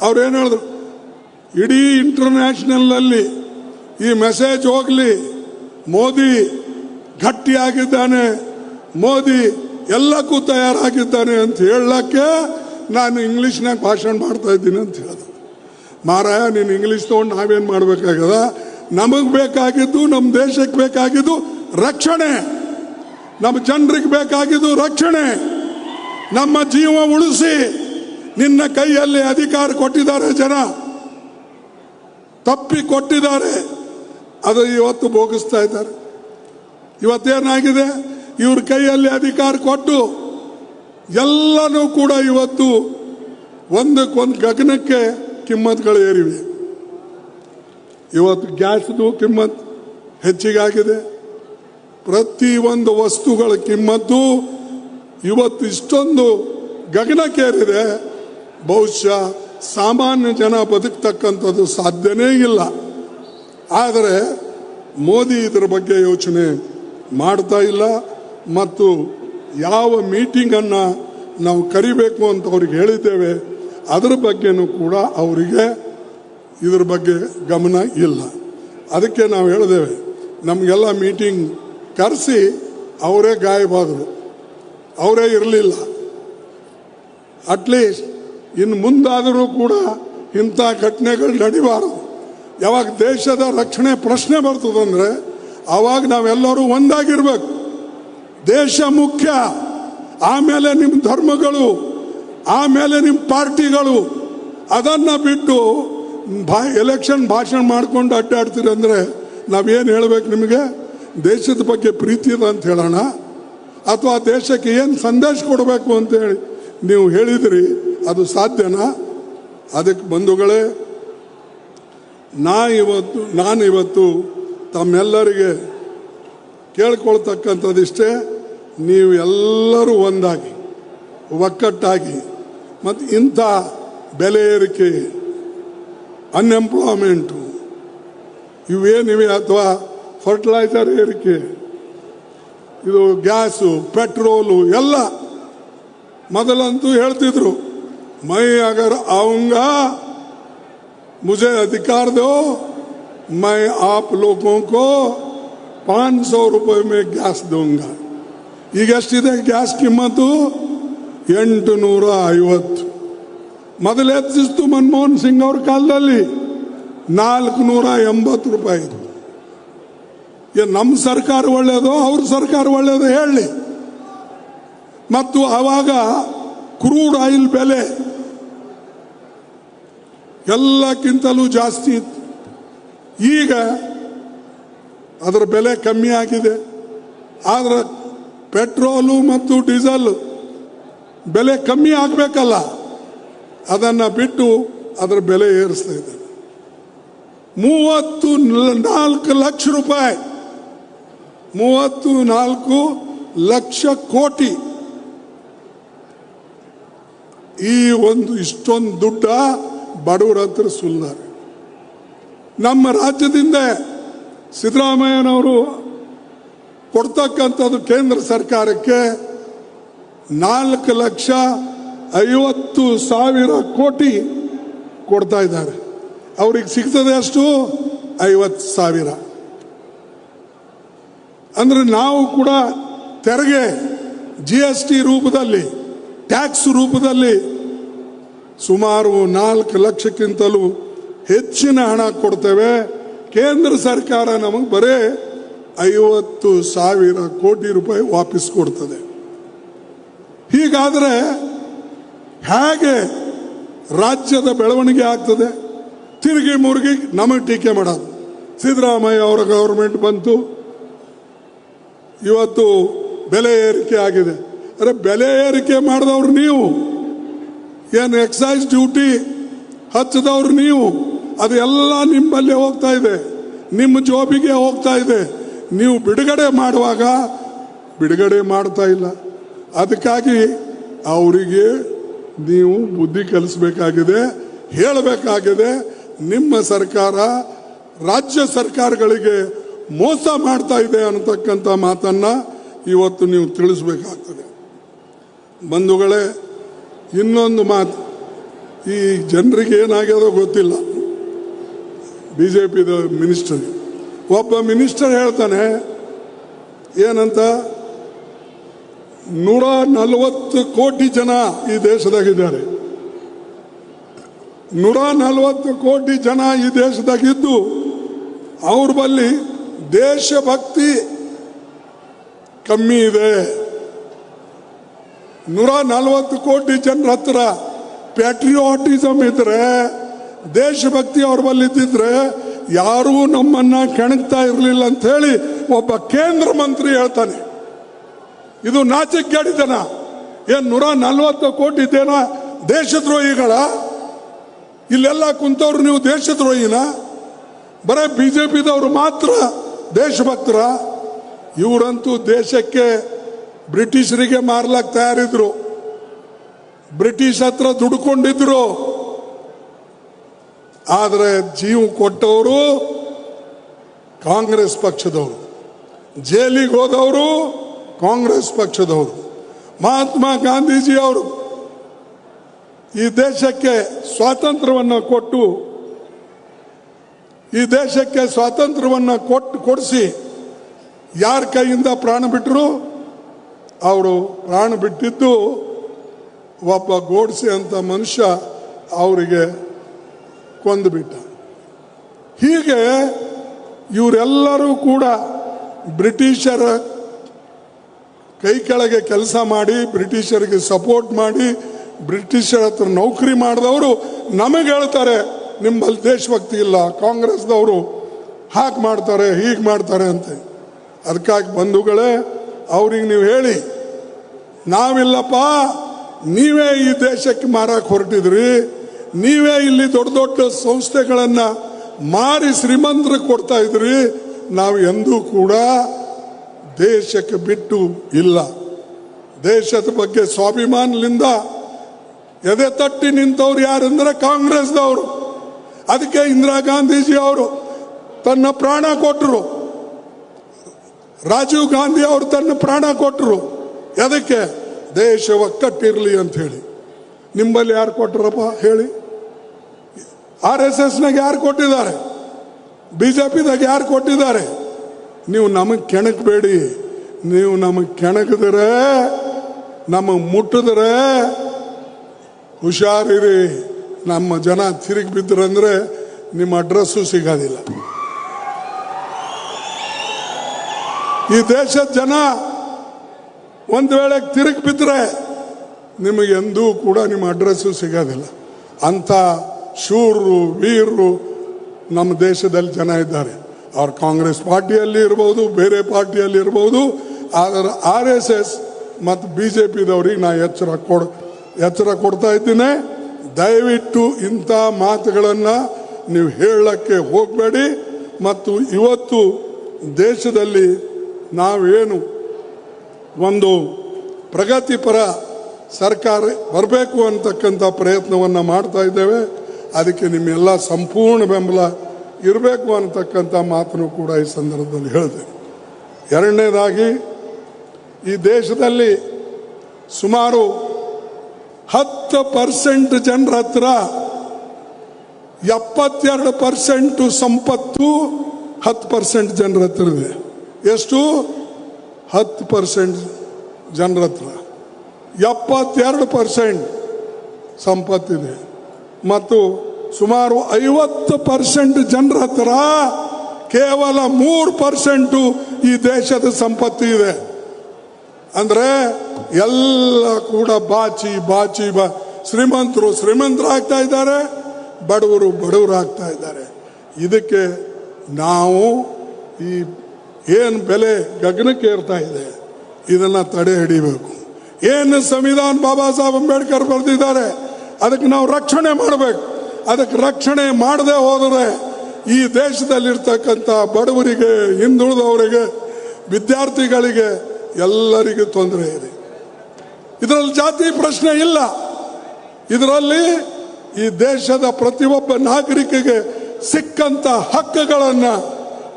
ಅವ್ರು ಏನು ಹೇಳಿದ್ರು, ಇಡೀ ಇಂಟರ್ನ್ಯಾಷನಲ್ನಲ್ಲಿ ಈ ಮೆಸೇಜ್ ಹೋಗಲಿ, ಮೋದಿ ಗಟ್ಟಿಯಾಗಿದ್ದಾನೆ, ಮೋದಿ ಎಲ್ಲಕ್ಕೂ ತಯಾರಾಗಿದ್ದಾನೆ ಅಂತ ಹೇಳಕ್ಕೆ ನಾನು ಇಂಗ್ಲೀಷ್ನಾಗ ಭಾಷಣ ಮಾಡ್ತಾ ಇದ್ದೀನಿ ಅಂತ ಹೇಳಿದೆ ಮಾರಾಯ, ನೀನು ಇಂಗ್ಲೀಷ್ ತೊಗೊಂಡು ನಾವೇನು ಮಾಡಬೇಕಾಗದ ನಮಗೆ ಬೇಕಾಗಿದ್ದು ನಮ್ಮ ದೇಶಕ್ಕೆ ಬೇಕಾಗಿದ್ದು ರಕ್ಷಣೆ. ನಮ್ಮ ಜನರಿಗೆ ಬೇಕಾಗಿದ್ದು ರಕ್ಷಣೆ. ನಮ್ಮ ಜೀವ ಉಳಿಸಿ ನಿನ್ನ ಕೈಯಲ್ಲಿ ಅಧಿಕಾರ ಕೊಟ್ಟಿದ್ದಾರೆ ಜನ. ತಪ್ಪಿ ಕೊಟ್ಟಿದ್ದಾರೆ. ಅದು ಇವತ್ತು ಭೋಗಿಸ್ತಾ ಇದ್ದಾರೆ. ಇವತ್ತೇನಾಗಿದೆ? ಇವ್ರ ಕೈಯಲ್ಲಿ ಅಧಿಕಾರ ಕೊಟ್ಟು ಎಲ್ಲನೂ ಕೂಡ ಇವತ್ತು ಒಂದಕ್ಕೊಂದು ಗಗನಕ್ಕೆ ಕಿಮ್ಮತ್ಗಳು ಏರಿವೆ. ಇವತ್ತು ಗ್ಯಾಸ್ದು ಕಿಮ್ಮತ್ ಹೆಚ್ಚಿಗಾಗಿದೆ. ಒಂದು ವಸ್ತುಗಳ ಕಿಮ್ಮತ್ತು ಇವತ್ತು ಇಷ್ಟೊಂದು ಗಗನಕ್ಕೇರಿದೆ. ಬಹುಶಃ ಸಾಮಾನ್ಯ ಜನ ಬದುಕ್ತಕ್ಕಂಥದ್ದು ಸಾಧ್ಯನೇ ಇಲ್ಲ. ಆದರೆ ಮೋದಿ ಇದರ ಬಗ್ಗೆ ಯೋಚನೆ ಮಾಡ್ತಾ ಇಲ್ಲ ಮತ್ತು ಯಾವ ಮೀಟಿಂಗನ್ನು ನಾವು ಕರಿಬೇಕು ಅಂತ ಅವ್ರಿಗೆ ಹೇಳಿದ್ದೇವೆ. ಅದರ ಬಗ್ಗೆನೂ ಕೂಡ ಅವರಿಗೆ ಇದ್ರ ಬಗ್ಗೆ ಗಮನ ಇಲ್ಲ. ಅದಕ್ಕೆ ನಾವು ಹೇಳಿದ್ದೇವೆ ನಮಗೆಲ್ಲ ಮೀಟಿಂಗ್ ಕರೆಸಿ ಅವರೇ ಗಾಯಬಾದರು. ಅವರೇ ಇರಲಿಲ್ಲ. ಅಟ್ಲೀಸ್ಟ್ ಇನ್ನು ಮುಂದಾದರೂ ಕೂಡ ಇಂಥ ಘಟನೆಗಳು ನಡಿಬಾರದು. ಯಾವಾಗ ದೇಶದ ರಕ್ಷಣೆ ಪ್ರಶ್ನೆ ಬರ್ತದಂದ್ರೆ ಆವಾಗ ನಾವೆಲ್ಲರೂ ಒಂದಾಗಿರ್ಬೇಕು. ದೇಶ ಮುಖ್ಯ, ಆಮೇಲೆ ನಿಮ್ಮ ಧರ್ಮಗಳು, ಆಮೇಲೆ ನಿಮ್ಮ ಪಾರ್ಟಿಗಳು, ಅದನ್ನು ಬಿಟ್ಟು ಭಾ ಎಲೆಕ್ಷನ್ ಭಾಷಣ ಮಾಡ್ಕೊಂಡು ಅಡ್ಡಾಡ್ತೀರಿ ಅಂದರೆ ನಾವೇನು ಹೇಳಬೇಕು ನಿಮಗೆ? ದೇಶದ ಬಗ್ಗೆ ಪ್ರೀತಿ ಇದೆ ಅಂತ ಹೇಳೋಣ. ಅಥವಾ ದೇಶಕ್ಕೆ ಏನು ಸಂದೇಶ ಕೊಡಬೇಕು ಅಂತೇಳಿ ನೀವು ಹೇಳಿದಿರಿ, ಅದು ಸಾಧ್ಯನಾ? ಅದಕ್ಕೆ ಬಂಧುಗಳೇ, ನಾ ಇವತ್ತು, ನಾನು ಇವತ್ತು ತಮ್ಮೆಲ್ಲರಿಗೆ ಕೇಳ್ಕೊಳ್ತಕ್ಕಂಥದ್ದಿಷ್ಟೇ ನೀವು ಎಲ್ಲರೂ ಒಂದಾಗಿ, ಒಕ್ಕಟ್ಟಾಗಿ, ಮತ್ತು ಇಂಥ ಬೆಲೆ ಏರಿಕೆ ಅನ್ಎಂಪ್ಲಾಯ್ಮೆಂಟು ಇವೇನಿವೆ ಅಥವಾ ಫರ್ಟಿಲೈಸರ್ ಏರಿಕೆ. ಇದು ಗ್ಯಾಸು, ಪೆಟ್ರೋಲು, ಎಲ್ಲ ಮೊದಲಂತೂ ಹೇಳ್ತಿದ್ರು. ಮೈ ಅಗರ್ ಅವಂಗ, ಮುಜೆ ಅಧಿಕಾರ ದೋ ಮೈ ಆಪ್ ಲೋಕೋ ಪಾಂಚ್ ಸೌ ರೂಪಾಯಿ ಮೇ ಗ್ಯಾಸ್ ದೋಂಗ. ಈಗ ಎಷ್ಟಿದೆ ಗ್ಯಾಸ್ ಕಿಮ್ಮತ್ತು? ಎಂಟು ನೂರ ಐವತ್ತು. ಮೊದಲು ಹೆಚ್ಚಿಸ್ತು ಮನಮೋಹನ್ ಸಿಂಗ್ ಅವ್ರ ಕಾಲದಲ್ಲಿ ನಾಲ್ಕು ನೂರ ಎಂಬತ್ತು ರೂಪಾಯಿ ನಮ್ಮ ಸರ್ಕಾರ ಒಳ್ಳೆಯದು ಅವ್ರ ಸರ್ಕಾರ ಒಳ್ಳೆಯದು ಹೇಳಿ. ಮತ್ತು ಆವಾಗ ಕ್ರೂಡ್ ಆಯಿಲ್ ಬೆಲೆ ಎಲ್ಲಕ್ಕಿಂತಲೂ ಜಾಸ್ತಿ ಇತ್ತು. ಈಗ ಅದರ ಬೆಲೆ ಕಮ್ಮಿ ಆಗಿದೆ. ಆದರೆ ಪೆಟ್ರೋಲು ಮತ್ತು ಡೀಸೆಲ್ ಬೆಲೆ ಕಮ್ಮಿ ಆಗಬೇಕಲ್ಲ. ಅದನ್ನು ಬಿಟ್ಟು ಅದರ ಬೆಲೆ ಏರಿಸ್ತಾ ಇದ್ದಾರೆ. ಮೂವತ್ತು ನಾಲ್ಕು ಲಕ್ಷ ರೂಪಾಯಿ. ಮೂವತ್ತು ನಾಲ್ಕು ಲಕ್ಷ ಕೋಟಿ. ಈ ಒಂದು ಇಷ್ಟೊಂದು ದುಡ್ಡ ಬಡವರ ಹತ್ರ ಸುಲ್ಲಾರೆ ನಮ್ಮ ರಾಜ್ಯದಿಂದ ಸಿದ್ದರಾಮಯ್ಯನವರು ಕೊಡ್ತಕ್ಕಂಥದ್ದು ಕೇಂದ್ರ ಸರ್ಕಾರಕ್ಕೆ ನಾಲ್ಕು ಲಕ್ಷ ಐವತ್ತು ಸಾವಿರ ಕೋಟಿ ಕೊಡ್ತಾ ಇದ್ದಾರೆ. ಅವ್ರಿಗೆ ಸಿಗ್ತದೆ ಅಷ್ಟು? ಐವತ್ತು ಸಾವಿರ. ಅಂದ್ರೆ ನಾವು ಕೂಡ ತೆರಿಗೆ ಜಿ ಎಸ್ ಟಿ ರೂಪದಲ್ಲಿ ಟ್ಯಾಕ್ಸ್ ರೂಪದಲ್ಲಿ ಸುಮಾರು ನಾಲ್ಕು ಲಕ್ಷಕ್ಕಿಂತಲೂ ಹೆಚ್ಚಿನ ಹಣ ಕೊಡ್ತೇವೆ. ಕೇಂದ್ರ ಸರ್ಕಾರ ನಮಗೆ ಬರೇ ಐವತ್ತು ಸಾವಿರ ಕೋಟಿ ರೂಪಾಯಿ ವಾಪಸ್ ಕೊಡ್ತದೆ. ಹೀಗಾದರೆ ಹೇಗೆ ರಾಜ್ಯದ ಬೆಳವಣಿಗೆ ಆಗ್ತದೆ? ತಿರುಗಿ ಮುರುಗಿ ನಮಗೆ ಟೀಕೆ ಮಾಡೋದು. ಸಿದ್ದರಾಮಯ್ಯ ಅವರ ಗೌರ್ಮೆಂಟ್ ಬಂತು. ಇವತ್ತು ಬೆಲೆ ಏರಿಕೆ ಆಗಿದೆ. ಅರೆ ಬೆಲೆ ಏರಿಕೆ ಮಾಡಿದವ್ರು ನೀವು. ಏನು ಎಕ್ಸೈಸ್ ಡ್ಯೂಟಿ ಹಚ್ಚಿದವ್ರು ನೀವು. ಅದು ಎಲ್ಲ ನಿಮ್ಮಲ್ಲಿ ಹೋಗ್ತಾ ಇದೆ. ನಿಮ್ಮ ಜೋಬಿಗೆ ಹೋಗ್ತಾ ಇದೆ. ನೀವು ಬಿಡುಗಡೆ ಮಾಡುವಾಗ ಬಿಡುಗಡೆ ಮಾಡ್ತಾ ಇಲ್ಲ. ಅದಕ್ಕಾಗಿ ಅವರಿಗೆ ನೀವು ಬುದ್ಧಿ ಕಲಿಸಬೇಕಾಗಿದೆ, ಹೇಳಬೇಕಾಗಿದೆ, ನಿಮ್ಮ ಸರ್ಕಾರ ರಾಜ್ಯ ಸರ್ಕಾರಗಳಿಗೆ ಮೋಸ ಮಾಡ್ತಾ ಇದೆ ಅನ್ನತಕ್ಕಂಥ ಮಾತನ್ನ ಇವತ್ತು ನೀವು ತಿಳಿಸ್ಬೇಕಾಗ್ತದೆ. ಬಂಧುಗಳೇ, ಇನ್ನೊಂದು ಮಾತು. ಈ ಜನರಿಗೆ ಏನಾಗ್ಯದೋ ಗೊತ್ತಿಲ್ಲ. ಬಿ ಜೆ ಪಿದ ಮಿನಿಸ್ಟರ್. ಒಬ್ಬ ಮಿನಿಸ್ಟರ್ ಹೇಳ್ತಾನೆ, ಏನಂತ? ನೂರ ನಲವತ್ತು ಕೋಟಿ ಜನ ಈ ದೇಶದಾಗಿದ್ದಾರೆ. ನೂರ ನಲವತ್ತು ಕೋಟಿ ಜನ ಈ ದೇಶದಾಗಿದ್ದು, ಅವ್ರ ಬಲ್ಲಿ ದೇಶಭಕ್ತಿ ಕಮ್ಮಿ ಇದೆ. ನೂರ ನಲವತ್ತು ಕೋಟಿ ಜನರ ಹತ್ರ ಪ್ಯಾಟ್ರಿಯೋಟಿಸಮ್ ಇದ್ರೆ, ದೇಶಭಕ್ತಿ ಅವ್ರ ಬಲ್ಲಿ ಇದ್ದಿದ್ರೆ ಯಾರೂ ನಮ್ಮನ್ನ ಕೆಣಕ್ತಾ ಇರಲಿಲ್ಲ ಅಂತ ಹೇಳಿ ಒಬ್ಬ ಕೇಂದ್ರ ಮಂತ್ರಿ ಹೇಳ್ತಾನೆ. ಇದು ನಾಚಿಕೆಡಿತನ ಏನ್ ನೂರ ನಲ್ವತ್ತು ಕೋಟಿ ಇದ್ದೇನ ದೇಶದ್ರೋಹಿಗಳ? ಇಲ್ಲೆಲ್ಲ ಕುಂತವ್ರು ನೀವು ದೇಶದ್ರೋಹಿನ? ಬರೇ ಬಿಜೆಪಿದವರು ಮಾತ್ರ ದೇಶಭಕ್ತರ. ಇವರಂತೂ ದೇಶಕ್ಕೆ ಬ್ರಿಟಿಷರಿಗೆ ಮಾರ್ಲಕ್ಕೆ ತಯಾರಿದ್ರು. ಬ್ರಿಟಿಷ್ ಹತ್ರ ದುಡ್ಕೊಂಡಿದ್ರು. ಆದರೆ ಜೀವ ಕೊಟ್ಟವರು ಕಾಂಗ್ರೆಸ್ ಪಕ್ಷದವರು. ಜೈಲಿಗೆ ಹೋದವರು ಕಾಂಗ್ರೆಸ್ ಪಕ್ಷದವರು, ಮಹಾತ್ಮ ಗಾಂಧೀಜಿ ಅವರು ಈ ದೇಶಕ್ಕೆ ಸ್ವಾತಂತ್ರ್ಯವನ್ನು ಕೊಟ್ಟು, ಈ ದೇಶಕ್ಕೆ ಸ್ವಾತಂತ್ರ್ಯವನ್ನು ಕೊಟ್ಟು ಕೊಡಿಸಿ ಯಾರ ಕೈಯಿಂದ ಪ್ರಾಣ ಬಿಟ್ಟರು ಅವರು ಪ್ರಾಣ ಬಿಟ್ಟಿದ್ದು ಒಬ್ಬ ಗೋಡ್ಸೆ ಅಂತ ಮನುಷ್ಯ ಅವರಿಗೆ ಕೊಂದುಬಿಟ್ಟ ಹೀಗೆ ಇವರೆಲ್ಲರೂ ಕೂಡ ಬ್ರಿಟಿಷರ ಕೈ ಕೆಳಗೆ ಕೆಲಸ ಮಾಡಿ, ಬ್ರಿಟಿಷರಿಗೆ ಸಪೋರ್ಟ್ ಮಾಡಿ, ಬ್ರಿಟಿಷರ ಹತ್ರ ನೌಕರಿ ಮಾಡಿದವರು ನಮಗೆ ಹೇಳ್ತಾರೆ, ನಿಮ್ಮಲ್ಲಿ ದೇಶಭಕ್ತಿ ಇಲ್ಲ ಕಾಂಗ್ರೆಸ್ದವರು ಹಾಗೆ ಮಾಡ್ತಾರೆ, ಹೀಗೆ ಮಾಡ್ತಾರೆ ಅಂತ. ಅದಕ್ಕಾಗಿ ಬಂಧುಗಳೇ, ಅವ್ರಿಗೆ ನೀವು ಹೇಳಿ, ನಾವಿಲ್ಲಪ್ಪ, ನೀವೇ ಈ ದೇಶಕ್ಕೆ ಮಾರಕ್ಕೆ ಹೊರಟಿದ್ರಿ, ನೀವೇ ಇಲ್ಲಿ ದೊಡ್ಡ ದೊಡ್ಡ ಸಂಸ್ಥೆಗಳನ್ನು ಮಾರಿ ಶ್ರೀಮಂತರಿಗೆ ಕೊಡ್ತಾ ಇದ್ರಿ, ನಾವು ಎಂದೂ ಕೂಡ ದೇಶಕ್ಕೆ ಬಿಟ್ಟು ಇಲ್ಲ. ದೇಶದ ಬಗ್ಗೆ ಸ್ವಾಭಿಮಾನದಿಂದ ಎದೆ ತಟ್ಟಿ ನಿಂತವ್ರು ಯಾರಂದ್ರೆ ಕಾಂಗ್ರೆಸ್ದವರು. ಅದಕ್ಕೆ ಇಂದಿರಾ ಗಾಂಧೀಜಿ ಅವರು ತನ್ನ ಪ್ರಾಣ ಕೊಟ್ಟರು ರಾಜೀವ್ ಗಾಂಧಿ ಅವರು ತನ್ನ ಪ್ರಾಣ ಕೊಟ್ಟರು ಎದಕ್ಕೆ? ದೇಶ ಒಕ್ಕಟ್ಟಿರಲಿ ಅಂತ ಹೇಳಿ. ನಿಂಬಲ್ಲಿ ಯಾರು ಕೊಟ್ಟರಪ್ಪ ಹೇಳಿ? ಆರ್ ಎಸ್ ಎಸ್ನಾಗ ಯಾರು ಕೊಟ್ಟಿದ್ದಾರೆ? ಬಿಜೆಪಿದಾಗ ಯಾರು ಕೊಟ್ಟಿದ್ದಾರೆ? ನೀವು ನಮಗೆ ಕೆಣಕಬೇಡಿ. ನೀವು ನಮಗೆ ಕೆಣಕಿದ್ರೆ ನಮಗೆ ಮುಟ್ಟಿದ್ರೆ ಹುಷಾರಿರಿ. ನಮ್ಮ ಜನ ತಿರುಗಿ ಬಿದ್ರಂದ್ರೆ ನಿಮ್ಮ ಅಡ್ರೆಸ್ಸು ಸಿಗೋದಿಲ್ಲ. ಈ ದೇಶದ ಜನ ಒಂದು ವೇಳೆ ತಿರುಗಿ ಬಿದ್ದರೆ ನಿಮಗೆಂದೂ ಕೂಡ ನಿಮ್ಮ ಅಡ್ರೆಸ್ಸು ಸಿಗೋದಿಲ್ಲ. ಅಂಥ ಶೂರರು, ವೀರರು ನಮ್ಮ ದೇಶದಲ್ಲಿ ಜನ ಇದ್ದಾರೆ. ಅವ್ರು ಕಾಂಗ್ರೆಸ್ ಪಾರ್ಟಿಯಲ್ಲಿ ಇರ್ಬೋದು, ಬೇರೆ ಪಾರ್ಟಿಯಲ್ಲಿ ಇರ್ಬೋದು, ಆದರೆ ಆರ್ ಎಸ್ ಎಸ್ ಮತ್ತು ಬಿ ಜೆ ಪಿದವ್ರಿಗೆ ನಾ ಎಚ್ಚರ ಕೊಡ್, ಎಚ್ಚರ ಕೊಡ್ತಾ ಇದ್ದೀನಿ. ದಯವಿಟ್ಟು ಇಂಥ ಮಾತುಗಳನ್ನು ನೀವು ಹೇಳಕ್ಕೆ ಹೋಗಬೇಡಿ. ಮತ್ತು ಇವತ್ತು ದೇಶದಲ್ಲಿ ನಾವೇನು ಒಂದು ಪ್ರಗತಿಪರ ಸರ್ಕಾರ ಬರಬೇಕು ಅಂತಕ್ಕಂಥ ಪ್ರಯತ್ನವನ್ನು ಮಾಡ್ತಾ ಇದ್ದೇವೆ. ಅದಕ್ಕೆ ನಿಮ್ಮೆಲ್ಲ ಸಂಪೂರ್ಣ ಬೆಂಬಲ. ಇರಬೇಕು ಅನ್ನತಕ್ಕಂಥ ಮಾತನ್ನು ಕೂಡ ಈ ಸಂದರ್ಭದಲ್ಲಿ ಹೇಳಿದೆ. ಎರಡನೇದಾಗಿ, ಈ ದೇಶದಲ್ಲಿ ಸುಮಾರು ಹತ್ತು ಪರ್ಸೆಂಟ್ ಜನರ ಹತ್ರ ಎಪ್ಪತ್ತೆರಡು ಪರ್ಸೆಂಟು ಸಂಪತ್ತು, ಹತ್ತು ಪರ್ಸೆಂಟ್ ಜನರ ಹತ್ರ ಇದೆ. ಎಷ್ಟು? ಹತ್ತು ಪರ್ಸೆಂಟ್ ಜನರ ಹತ್ರ. ಎಪ್ಪತ್ತೆರಡು ಪರ್ಸೆಂಟ್ ಸಂಪತ್ತಿದೆ. ಮತ್ತು ಸುಮಾರು ಐವತ್ತು ಪರ್ಸೆಂಟ್ ಜನರ ಹತ್ರ ಕೇವಲ ಮೂರು ಪರ್ಸೆಂಟು ಈ ದೇಶದ ಸಂಪತ್ತು ಇದೆ. ಅಂದ್ರೆ ಎಲ್ಲ ಕೂಡ ಬಾಚಿ ಬಾಚಿ, ಬಾ ಶ್ರೀಮಂತರು ಶ್ರೀಮಂತರಾಗ್ತಾ ಇದ್ದಾರೆ, ಬಡವರು ಬಡವರಾಗ್ತಾ ಇದ್ದಾರೆ. ಇದಕ್ಕೆ ನಾವು ಈ ಏನು ಬೆಲೆ ಗಗನಕ್ಕೇರ್ತಾ ಇದೆ, ಇದನ್ನ ತಡೆ ಹಿಡಿಬೇಕು. ಏನು ಸಂವಿಧಾನ ಬಾಬಾ ಸಾಹೇಬ್ ಅಂಬೇಡ್ಕರ್ ಬರೆದಿದ್ದಾರೆ, ಅದಕ್ಕೆ ನಾವು ರಕ್ಷಣೆ ಮಾಡಬೇಕು. ಅದಕ್ಕೆ ರಕ್ಷಣೆ ಮಾಡದೆ ಹೋದರೆ ಈ ದೇಶದಲ್ಲಿರ್ತಕ್ಕಂಥ ಬಡವರಿಗೆ, ಹಿಂದುಳಿದವರಿಗೆ, ವಿದ್ಯಾರ್ಥಿಗಳಿಗೆ ಎಲ್ಲರಿಗೂ ತೊಂದರೆ ಇದೆ. ಇದರಲ್ಲಿ ಜಾತಿ ಪ್ರಶ್ನೆ ಇಲ್ಲ. ಇದರಲ್ಲಿ ಈ ದೇಶದ ಪ್ರತಿಯೊಬ್ಬ ನಾಗರಿಕಿಗೆ ಸಿಕ್ಕಂತ ಹಕ್ಕುಗಳನ್ನು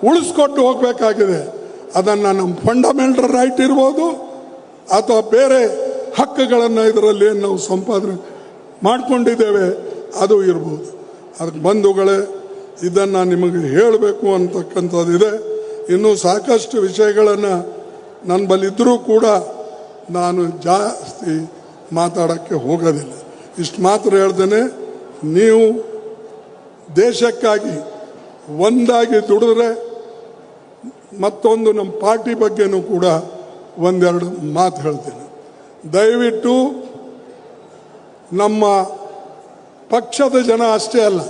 ಉಳಿಸ್ಕೊಟ್ಟು ಹೋಗಬೇಕಾಗಿದೆ. ಅದನ್ನು ನಮ್ಮ ಫಂಡಮೆಂಟಲ್ ರೈಟ್ ಇರ್ಬೋದು, ಅಥವಾ ಬೇರೆ ಹಕ್ಕುಗಳನ್ನು ಇದರಲ್ಲಿ ನಾವು ಸಂಪಾದನೆ ಮಾಡಿಕೊಂಡಿದ್ದೇವೆ. ಅದು ಇರ್ಬೋದು. ಅದಕ್ಕೆ ಬಂಧುಗಳೇ, ಇದನ್ನು ನಿಮಗೆ ಹೇಳಬೇಕು ಅಂತಕ್ಕಂಥದ್ದಿದೆ. ಇನ್ನೂ ಸಾಕಷ್ಟು ವಿಷಯಗಳನ್ನು ನನ್ನ ಬಲ್ಲಿದ್ದರೂ ಕೂಡ ನಾನು ಜಾಸ್ತಿ ಮಾತಾಡೋಕ್ಕೆ ಹೋಗೋದಿಲ್ಲ. ಇಷ್ಟು ಮಾತ್ರ ಹೇಳ್ದೇನೆ ನೀವು ದೇಶಕ್ಕಾಗಿ ಒಂದಾಗಿ ದುಡಿದ್ರೆ ಮತ್ತೊಂದು ನಮ್ಮ ಪಾರ್ಟಿ ಬಗ್ಗೆನೂ ಕೂಡ ಒಂದೆರಡು ಮಾತು ಹೇಳ್ತೀನಿ. ದಯವಿಟ್ಟು ನಮ್ಮ ಪಕ್ಷದ ಜನ ಅಷ್ಟೇ ಅಲ್ಲ.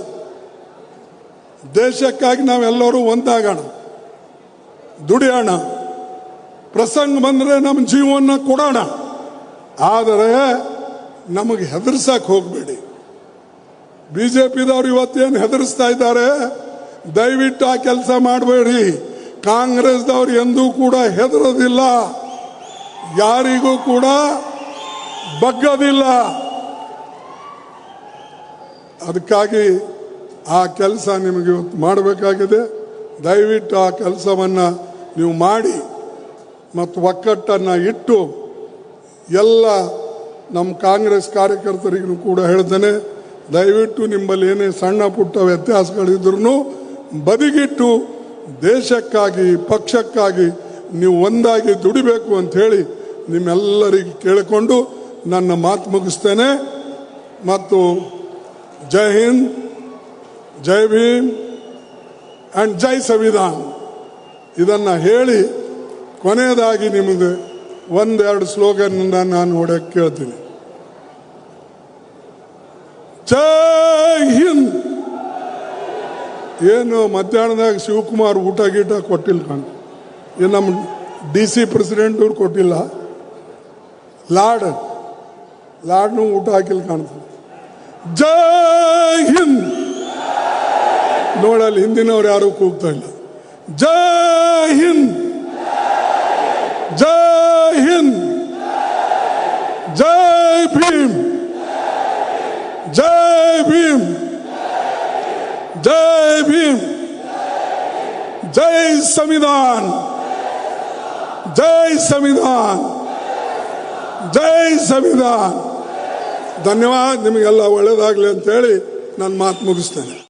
ದೇಶಕ್ಕಾಗಿ ನಾವೆಲ್ಲರೂ ಒಂದಾಗೋಣ. ದುಡಿಯೋಣ. ಪ್ರಸಂಗ ಬಂದರೆ ನಮ್ಮ ಜೀವನ ಕೊಡೋಣ. ಆದರೆ ನಮಗೆ ಹೆದರ್ಸಕ್ಕೆ ಹೋಗಬೇಡಿ. ಬಿ ಜೆ ಪಿದವ್ರು ಇವತ್ತೇನು ಹೆದರಿಸ್ತಾ ಇದ್ದಾರೆ? ದಯವಿಟ್ಟು ಆ ಕೆಲಸ ಮಾಡಬೇಡಿ. ಕಾಂಗ್ರೆಸ್ದವ್ರು ಎಂದೂ ಕೂಡ ಹೆದರೋದಿಲ್ಲ. ಯಾರಿಗೂ ಕೂಡ ಬಗ್ಗೋದಿಲ್ಲ. ಅದಕ್ಕಾಗಿ ಆ ಕೆಲಸ ನಿಮಗೆ ಇವತ್ತು ಮಾಡಬೇಕಾಗಿದೆ. ದಯವಿಟ್ಟು ಆ ಕೆಲಸವನ್ನು ನೀವು ಮಾಡಿ ಮತ್ತು ಒಕ್ಕಟ್ಟನ್ನು ಇಟ್ಟು ಎಲ್ಲ ನಮ್ಮ ಕಾಂಗ್ರೆಸ್ ಕಾರ್ಯಕರ್ತರಿಗೂ ಕೂಡ ಹೇಳ್ತೇನೆ, ದಯವಿಟ್ಟು ನಿಮ್ಮಲ್ಲಿ ಏನೇ ಸಣ್ಣ ಪುಟ್ಟ ವ್ಯತ್ಯಾಸಗಳಿದ್ರೂ ಬದಿಗಿಟ್ಟು ದೇಶಕ್ಕಾಗಿ, ಪಕ್ಷಕ್ಕಾಗಿ ನೀವು ಒಂದಾಗಿ ದುಡಿಬೇಕು ಅಂತ ಹೇಳಿ ನಿಮ್ಮೆಲ್ಲರಿಗೆ ಕೇಳಿಕೊಂಡು ನನ್ನ ಮಾತು ಮುಗಿಸ್ತೇನೆ. ಮತ್ತು ಜೈ ಹಿಂದ್ ಜೈ ಭೀಮ್ ಆ್ಯಂಡ್ ಜೈ ಸಂವಿಧಾನ್ ಇದನ್ನು ಹೇಳಿ ಕೊನೆಯದಾಗಿ ನಿಮಗೆ ಒಂದೆರಡು ಸ್ಲೋಗನ್ ನಾನು ಹೊಡಕ್ಕೆ ಕೇಳ್ತೀನಿ. ಜೈ ಹಿಂದ್ ಏನು ಮಧ್ಯಾಹ್ನದಾಗ ಶಿವಕುಮಾರ್ ಊಟ ಗೀಟ ಕೊಟ್ಟಿಲ್ಲ ಕಣ್ ಇದು ನಮ್ಮ ಡಿ ಸಿ ಪ್ರೆಸಿಡೆಂಟ್ ಅವ್ರು ಕೊಟ್ಟಿಲ್ಲ. ಲಾಡ್ ಲಾಡ್ನು ಊಟ ಹಾಕಿಲ್ಲ ಕಾಣ್ತದೆ ಜೈ ಹಿಂದ್ ನೋಡಲ್ಲಿ ಹಿಂದಿನವ್ರು ಯಾರು ಕೂಗ್ತಾ ಇಲ್ಲ. ಜೈ ಹಿಂದ್। ಜೈ ಹಿಂದ್। ಜೈ ಭೀಮ್। ಜೈ ಭೀಮ್। ಜೈ ಭೀಮ್। ಜೈ ಸಂವಿಧಾನ್। ಜೈ ಸಂವಿಧಾನ್। ಜೈ ಸಂವಿಧಾನ್। ಧನ್ಯವಾದ ನಿಮಗೆಲ್ಲ ಒಳ್ಳೇದಾಗಲಿ ಅಂತೇಳಿ ನಾನು ಮಾತು ಮುಗಿಸ್ತೇನೆ.